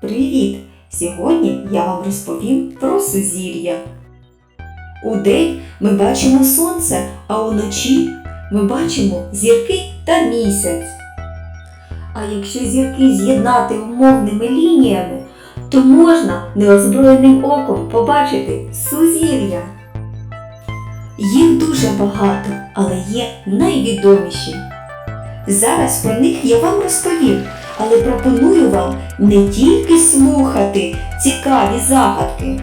Привіт! Сьогодні я вам розповім про сузір'я. Удень ми бачимо сонце, а уночі ми бачимо зірки та місяць. А якщо зірки з'єднати умовними лініями, то можна неозброєним оком побачити сузір'я. Їх дуже багато, але є найвідоміші. Зараз про них я вам розповім, але пропоную вам не тільки слухати цікаві загадки,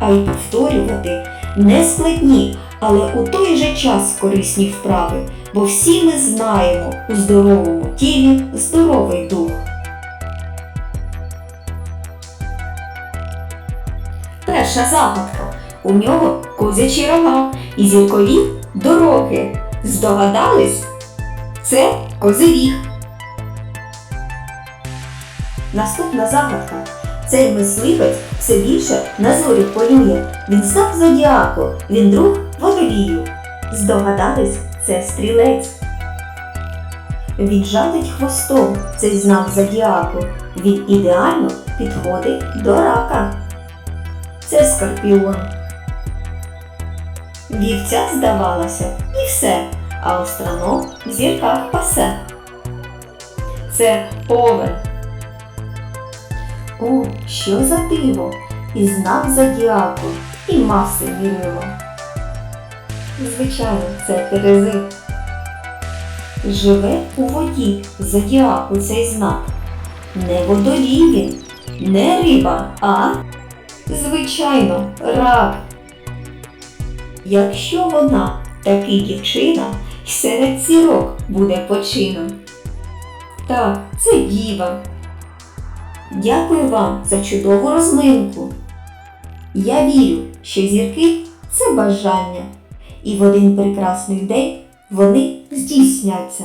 а й повторювати нескладні, але у той же час корисні вправи, бо всі ми знаємо у здоровому тілі здоровий дух. Перша загадка. У нього козячі рога і зіркові дороги. Здогадались? Це козиріг. Наступна загадка. Цей мисливець все більше на зорі полює. Він знак зодіаку, він друг водолію. Здогадались, це стрілець. Він жалить хвостом цей знак зодіаку. Він ідеально підходить до рака. Це скорпіон. Вівця здавалося, і все, а астроном в зірках пасе. Це овен. О, що за диво! І знак зодіаку, і маси мірило. Звичайно, це Терези. Живе у воді зодіаку цей знак. Не водолій він, не риба, а звичайно, рак. Якщо вона таки дівчина, серед зірок буде почином. Так, це діва. Дякую вам за чудову розминку. Я вірю, що зірки це бажання, і в один прекрасний день вони здійсняться.